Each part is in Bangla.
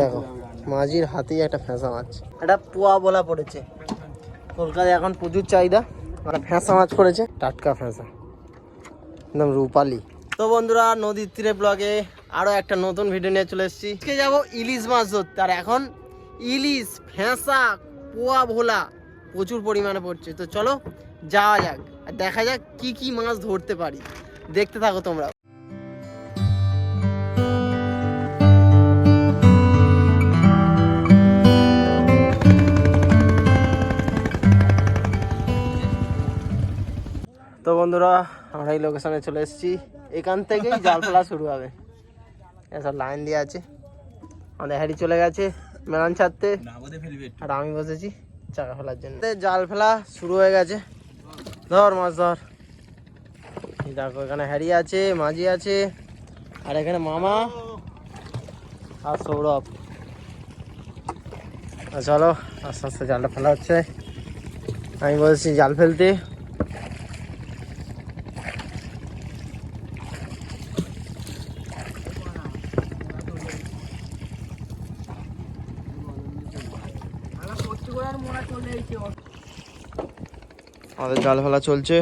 দেখো মাঝির হাতেই একটা ফেঁসা মাছ। এটা পোয়া বলা পড়েছে। কলকাতায় এখন প্রচুর চাহিদা। আর ফেঁসা মাছ পড়েছে টাটকা ফেঁসা। একদম রূপালি। তো বন্ধুরা নদীর তীরে ব্লগে আরও একটা নতুন ভিডিও নিয়ে চলে এসেছি। আজকে যাব ইলিশ মাছ ধরতে। আর এখন ইলিশ ফেঁসা পোয়া ভোলা প্রচুর পরিমাণে পড়ছে। তো চলো যাওয়া যাক। আর দেখা যাক কি কি মাছ ধরতে পারি। দেখতে থাকো তোমরা। তো বন্ধুরা, আমরা এই লোকেশনে চলে এসেছি। এখান থেকেই জাল ফেলা শুরু হবে। এসব লাইন দিয়ে আছে। আমাদের হ্যারি চলে গেছে মেলান ছাড়তে। আর আমি বসেছি চাকা ফেলার জন্য। জাল ফেলা শুরু হয়ে গেছে। ধর মাছ, ধর। দেখো, এখানে হ্যারি আছে, মাঝি আছে, আর এখানে মামা আর সৌরভ। চলো, আস্তে আস্তে জালটা ফেলা হচ্ছে। আমি বলছি জাল ফেলতে। আমাদের জাল ফেলা চলছে।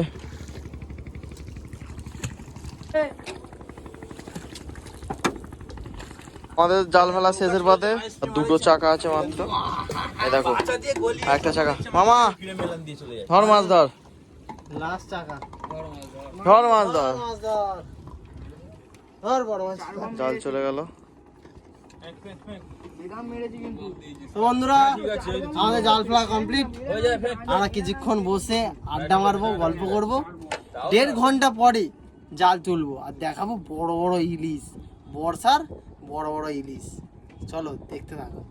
আমাদের জাল ফেলা শেষের পথে দুটো চাকা আছে মাত্র। এই দেখো একটা চাকা। মামা ধর মাছ ধর। ধর মাছ ধর। ধর জাল চলে গেল। তো বন্ধুরা, আমাদের জাল ফেলা কমপ্লিট আমরা কিছুক্ষণ বসে আড্ডা মারবো, গল্প করব। দেড় ঘণ্টা পরে জাল তুলবো আর দেখাবো বড় বড় ইলিশ। বর্ষার বড় বড় ইলিশ। চলো, দেখতে থাকো।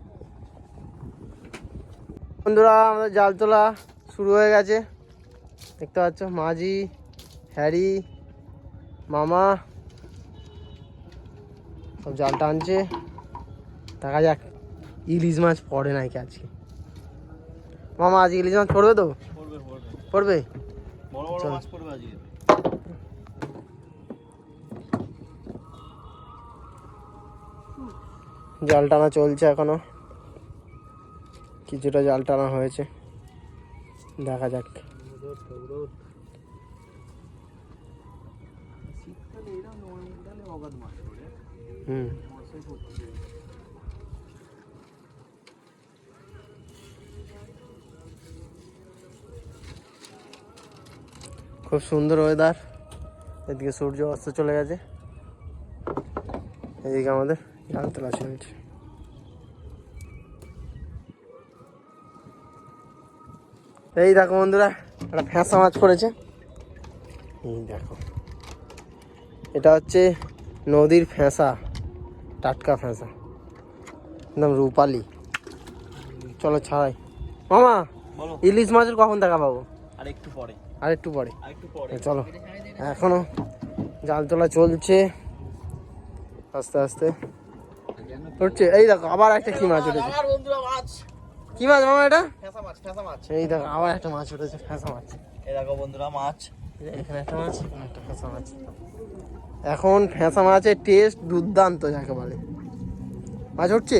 বন্ধুরা, আমাদের জাল তোলা শুরু হয়ে গেছে। দেখতে পাচ্ছ, মাঝি, হ্যারি, মামা, সব জাল টানছে দেখা যাক। ইলিশ মাছ পড়ে নাকি আজকে? মামা আজকে ইলিশ মাছ পড়বে তো? পড়বে জাল টানা চলছে এখনও। কিছুটা জাল টানা হয়েছে। দেখা যাক। হুম। খুব সুন্দর ওয়েদার এদিকে সূর্য অস্ত চলে গেছে। এদিকে আমাদের জাল তোলা চলছে। এই দেখো বন্ধুরা একটা ফ্যাঁসা মাছ পড়েছে। এই দেখো। এটা হচ্ছে নদীর ফ্যাঁসা টাটকা ফ্যাঁসা। একদম রূপালি। চলো ছাড়াই। মামা ইলিশ মাছের কখন দেখা পাবো আর একটু পরে। আর একটু পরে। এ চলো। এখনও জাল তোলা চলছে। আস্তে আস্তে। উঠছে এই দেখো আবার একটা কি মাছ উঠেছে। বন্ধুরা মাছ। কি মাছ মামা এটা? মাছ এই দেখো আবার একটা মাছ উঠেছে ফেঁসা মাছ। এই দেখো বন্ধুরা মাছ। এখানে একটা মাছ একটা ফেঁসা মাছ। এখন ফেঁসা মাছের টেস্ট দুর্দান্ত যাকে বলে। মাছ উঠছে?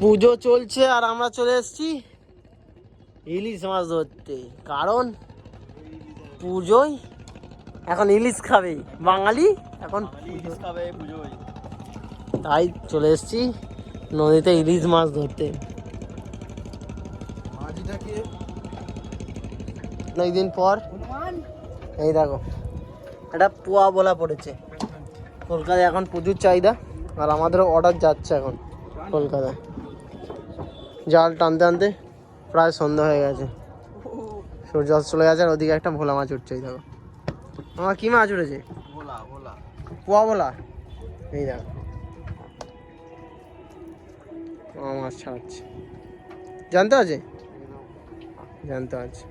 পুজো চলছে আর আমরা চলে এসেছি ইলিশ মাছ ধরতে। কারণ পুজোয় এখন ইলিশ খাবে। বাঙালি এখন তাই চলে এসেছি নদীতে ইলিশ মাছ ধরতে। অনেকদিন পর এই দেখো এটা পোয়া বলা পড়েছে। কলকাতায় এখন প্রচুর চাহিদা আর আমাদেরও অর্ডার যাচ্ছে এখন কলকাতায়। জাল টানতে টানতে প্রায় সন্ধ্যা হয়ে গেছে। সূর্যাস্ত চলে গেছে আর ওদিকে একটা ভোলা মাছ উঠছে এই দেখো। আমার কি মাছ উঠেছে? পোয়া বলা এই দেখো। আমার মাছ ছাড়াচ্ছে। জানতে আছে? জানতে আছে।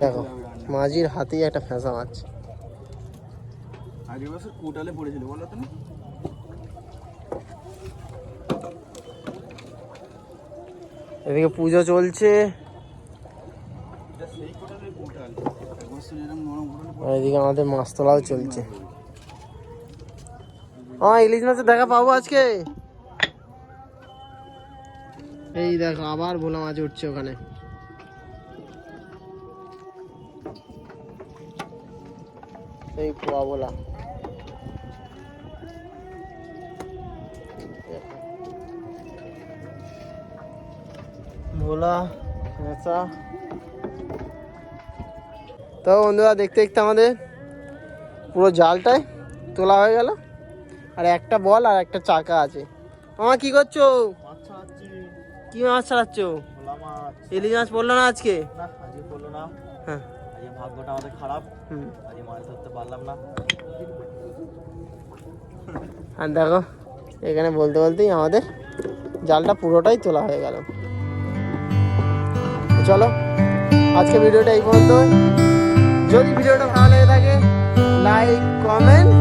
দেখো মাঝির হাতেই একটা ফেঁসা মাছ আগের বছর কোটালে পড়েছিল বলো তো এদিকে পুজো চলছে। এদিকে আমাদের মাছ তোলাও চলছে। হ্যাঁ ইলিশ মাছের দেখা পাবো আজকে। এই দেখো আবার ভোলা মাছ উঠছে ওখানে। এই পোয়া ভোলা। ভোলা পেঁচা তো বন্ধুরা দেখতে দেখতে আমাদের পুরো জালটাই তোলা হয়ে গেল। আর একটা বল আর একটা চাকা আছে। আমার কি করছ? কি মাছ ছাড়াচ্ছ? ইলিশ মাছ পড়ল না আজকে? পড়ল না। হ্যাঁ। ভাগ্যটা আমাদের খারাপ। হুম। মাছ ধরতে পারলাম না। আর দেখো এখানে বলতে বলতেই আমাদের জালটা পুরোটাই তোলা হয়ে গেল। চলো আজকে ভিডিওটা এই পর্যন্ত। যদি ভিডিওটা ভালো লেগে থাকে লাইক কমেন্ট